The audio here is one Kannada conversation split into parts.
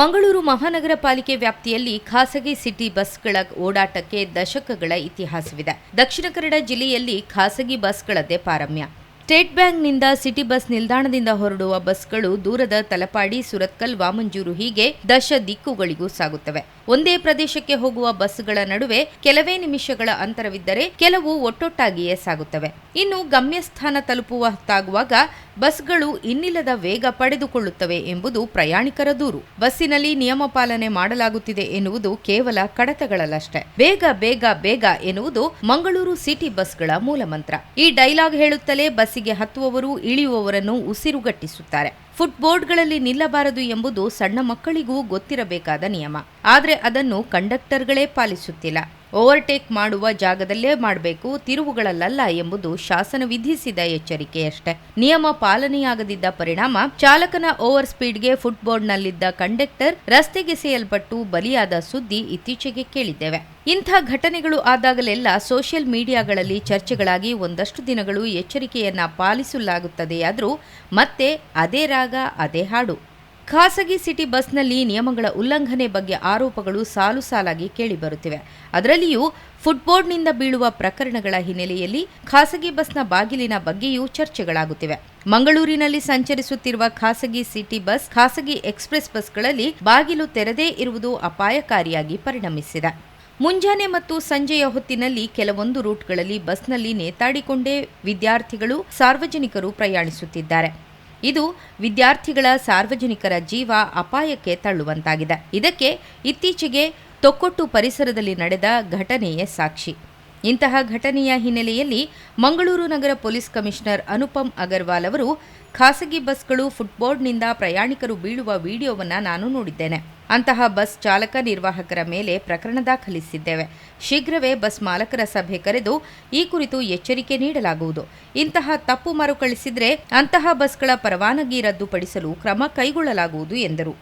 ಮಂಗಳೂರು ಮಹಾನಗರ ಪಾಲಿಕೆ ವ್ಯಾಪ್ತಿಯಲ್ಲಿ ಖಾಸಗಿ ಸಿಟಿ ಬಸ್ಗಳ ಓಡಾಟಕ್ಕೆ ದಶಕಗಳ ಇತಿಹಾಸವಿದೆ. ದಕ್ಷಿಣ ಕನ್ನಡ ಜಿಲ್ಲೆಯಲ್ಲಿ ಖಾಸಗಿ ಬಸ್ಗಳದ್ದೇ ಪಾರಮ್ಯ. ಸ್ಟೇಟ್ ಬ್ಯಾಂಕ್ನಿಂದ ಸಿಟಿ ಬಸ್ ನಿಲ್ದಾಣದಿಂದ ಹೊರಡುವ ಬಸ್ಗಳು ದೂರದ ತಲಪಾಡಿ, ಸುರತ್ಕಲ್, ವಾಮಂಜೂರು ಹೀಗೆ ದಶ ದಿಕ್ಕುಗಳಿಗೂ ಸಾಗುತ್ತವೆ. ಒಂದೇ ಪ್ರದೇಶಕ್ಕೆ ಹೋಗುವ ಬಸ್ಗಳ ನಡುವೆ ಕೆಲವೇ ನಿಮಿಷಗಳ ಅಂತರವಿದ್ದರೆ ಕೆಲವು ಒಟ್ಟೊಟ್ಟಾಗಿಯೇ ಸಾಗುತ್ತವೆ. ಇನ್ನು ಗಮ್ಯಸ್ಥಾನ ತಲುಪುವ ಹೊತ್ತಾಗುವಾಗ ಬಸ್ಗಳು ಇನ್ನಿಲ್ಲದ ವೇಗ ಪಡೆದುಕೊಳ್ಳುತ್ತವೆ ಎಂಬುದು ಪ್ರಯಾಣಿಕರ ದೂರು. ಬಸ್ಸಿನಲ್ಲಿ ನಿಯಮ ಪಾಲನೆ ಮಾಡಲಾಗುತ್ತಿದೆ ಎನ್ನುವುದು ಕೇವಲ ಕಡತಗಳಲ್ಲಷ್ಟೇ. ಬೇಗ ಬೇಗ ಬೇಗ ಎನ್ನುವುದು ಮಂಗಳೂರು ಸಿಟಿ ಬಸ್ಗಳ ಮೂಲಮಂತ್ರ ಈ ಡೈಲಾಗ್ ಹೇಳುತ್ತಲೇ ಬಸ್ಸಿಗೆ ಹತ್ತುವವರು, ಇಳಿಯುವವರನ್ನು ಉಸಿರುಗಟ್ಟಿಸುತ್ತಾರೆ. ಫುಟ್ಬೋರ್ಡ್ಗಳಲ್ಲಿ ನಿಲ್ಲಬಾರದು ಎಂಬುದು ಸಣ್ಣ ಮಕ್ಕಳಿಗೂ ಗೊತ್ತಿರಬೇಕಾದ ನಿಯಮ. ಆದರೆ ಅದನ್ನು ಕಂಡಕ್ಟರ್ಗಳೇ ಪಾಲಿಸುತ್ತಿಲ್ಲ. ಓವರ್ಟೇಕ್ ಮಾಡುವ ಜಾಗದಲ್ಲೇ ಮಾಡಬೇಕು ತಿರುವುಗಳಲ್ಲ ಎಂಬುದು ಶಾಸನ ವಿಧಿಸಿದ ಎಚ್ಚರಿಕೆಯಷ್ಟೇ ನಿಯಮ ಪಾಲನೆಯಾಗದಿದ್ದ ಪರಿಣಾಮ ಚಾಲಕನ ಓವರ್ ಸ್ಪೀಡ್ಗೆ ಫುಟ್ಬೋರ್ಡ್ನಲ್ಲಿದ್ದ ಕಂಡಕ್ಟರ್ ರಸ್ತೆಗೆಸೆಯಲ್ಪಟ್ಟು ಬಲಿಯಾದ ಸುದ್ದಿ ಇತ್ತೀಚೆಗೆ ಕೇಳಿದ್ದೇವೆ. ಇಂಥ ಘಟನೆಗಳು ಆದಾಗಲೆಲ್ಲ ಸೋಷಿಯಲ್ ಮೀಡಿಯಾಗಳಲ್ಲಿ ಚರ್ಚೆಗಳಾಗಿ ಒಂದಷ್ಟು ದಿನಗಳು ಎಚ್ಚರಿಕೆಯನ್ನ ಪಾಲಿಸಲಾಗುತ್ತದೆಯಾದರೂ ಮತ್ತೆ ಅದೇ ರಾಗ, ಅದೇ ಹಾಡು. ಖಾಸಗಿ ಸಿಟಿ ಬಸ್ನಲ್ಲಿ ನಿಯಮಗಳ ಉಲ್ಲಂಘನೆ ಬಗ್ಗೆ ಆರೋಪಗಳು ಸಾಲು ಸಾಲಾಗಿ ಕೇಳಿಬರುತ್ತಿವೆ. ಅದರಲ್ಲಿಯೂ ಫುಟ್ಬೋರ್ಡ್ನಿಂದ ಬೀಳುವ ಪ್ರಕರಣಗಳ ಹಿನ್ನೆಲೆಯಲ್ಲಿ ಖಾಸಗಿ ಬಸ್ನ ಬಾಗಿಲಿನ ಬಗ್ಗೆಯೂ ಚರ್ಚೆಗಳಾಗುತ್ತಿವೆ. ಮಂಗಳೂರಿನಲ್ಲಿ ಸಂಚರಿಸುತ್ತಿರುವ ಖಾಸಗಿ ಸಿಟಿ ಬಸ್, ಖಾಸಗಿ ಎಕ್ಸ್ಪ್ರೆಸ್ ಬಸ್ಗಳಲ್ಲಿ ಬಾಗಿಲು ತೆರೆದೇ ಇರುವುದು ಅಪಾಯಕಾರಿಯಾಗಿ ಪರಿಣಮಿಸಿದೆ. ಮುಂಜಾನೆ ಮತ್ತು ಸಂಜೆಯ ಹೊತ್ತಿನಲ್ಲಿ ಕೆಲವೊಂದು ರೂಟ್ಗಳಲ್ಲಿ ಬಸ್ನಲ್ಲಿ ನೇತಾಡಿಕೊಂಡೇ ವಿದ್ಯಾರ್ಥಿಗಳು ಸಾರ್ವಜನಿಕರು ಪ್ರಯಾಣಿಸುತ್ತಿದ್ದಾರೆ. ಇದು ವಿದ್ಯಾರ್ಥಿಗಳ ಸಾರ್ವಜನಿಕರ ಜೀವ ಅಪಾಯಕ್ಕೆ ತಳ್ಳುವಂತಾಗಿದೆ. ಇದಕ್ಕೆ ಇತ್ತೀಚೆಗೆ ತೊಕ್ಕೊಟ್ಟು ಪರಿಸರದಲ್ಲಿ ನಡೆದ ಘಟನೆಯೇ ಸಾಕ್ಷಿ. ಇಂತಹ ಘಟನೆಯ ಹಿನ್ನೆಲೆಯಲ್ಲಿ ಮಂಗಳೂರು ನಗರ ಪೊಲೀಸ್ ಕಮಿಷನರ್ ಅನುಪಮ್ ಅಗರ್ವಾಲ್ ಅವರು ಖಾಸಗಿ ಬಸ್ಗಳು ಫುಟ್ಬೋರ್ಡ್ನಿಂದ ಪ್ರಯಾಣಿಕರು ಬೀಳುವ ವಿಡಿಯೋವನ್ನು ನಾನು ನೋಡಿದ್ದೇನೆ. ಅಂತಹ ಬಸ್ ಚಾಲಕ ನಿರ್ವಾಹಕರ ಮೇಲೆ ಪ್ರಕರಣ ದಾಖಲಿಸಿದ್ದೇವೆ. ಶೀಘ್ರವೇ ಬಸ್ ಮಾಲಕರ ಸಭೆ ಕರೆದು ಈ ಕುರಿತು ಎಚ್ಚರಿಕೆ ನೀಡಲಾಗುವುದು. ಇಂತಹ ತಪ್ಪು ಮರುಕಳಿಸಿದರೆ ಅಂತಹ ಬಸ್ಗಳ ಪರವಾನಗಿ ರದ್ದುಪಡಿಸಲು ಕ್ರಮ ಕೈಗೊಳ್ಳಲಾಗುವುದು ಎಂದರು.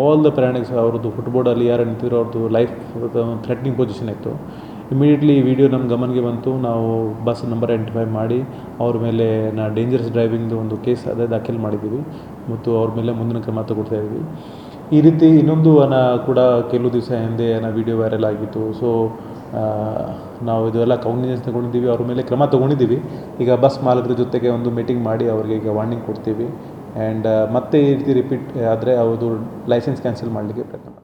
ಆಲ್ ದ ಪ್ರಯಾಣಿಕ್ಸ್ ಅವ್ರದ್ದು ಫುಟ್ಬೋರ್ಡಲ್ಲಿ ಯಾರು ನಿಂತಿದ್ರು, ಅವ್ರದ್ದು ಲೈಫ್ ಥ್ರೆಟ್ನಿಂಗ್ ಪೊಸಿಷನ್ ಇತ್ತು. ಇಮಿಡಿಯೇಟ್ಲಿ ವಿಡಿಯೋ ನಮ್ಮ ಗಮನಕ್ಕೆ ಬಂತು. ನಾವು ಬಸ್ ನಂಬರ್ ಐಡೆಂಟಿಫೈ ಮಾಡಿ, ಅವ್ರ ಮೇಲೆ ನಾ ಡೇಂಜರಸ್ ಡ್ರೈವಿಂಗ್ದು ಒಂದು ಕೇಸ್ ಅದೇ ದಾಖಲು ಮಾಡಿದ್ದೀವಿ. ಮತ್ತು ಅವ್ರ ಮೇಲೆ ಮುಂದಿನ ಕ್ರಮ ತಗೊಳ್ತಾ ಇದ್ದೀವಿ ಈ ರೀತಿ ಇನ್ನೊಂದು ಅನ ಕೂಡ ಕೆಲವು ದಿವಸ ಹಿಂದೆ ಏನೋ ವಿಡಿಯೋ ವೈರಲ್ ಆಗಿತ್ತು. ಸೊ ನಾವು ಇದೆಲ್ಲ ಕೌನ್ಸಿಲೆನ್ಸ್ ತಗೊಂಡಿದ್ದೀವಿ. ಅವ್ರ ಮೇಲೆ ಕ್ರಮ ತೊಗೊಂಡಿದ್ದೀವಿ. ಈಗ ಬಸ್ ಮಾಲಕರ ಜೊತೆಗೆ ಒಂದು ಮೀಟಿಂಗ್ ಮಾಡಿ ಅವರಿಗೆ ಈಗ ವಾರ್ನಿಂಗ್ ಕೊಡ್ತೀವಿ. ಆ್ಯಂಡ್ ಮತ್ತೆ ಈ ರೀತಿ ರಿಪೀಟ್ ಆದರೆ ಅವರು ಲೈಸೆನ್ಸ್ ಕ್ಯಾನ್ಸಲ್ ಮಾಡಲಿಕ್ಕೆ ಪ್ರಯತ್ನ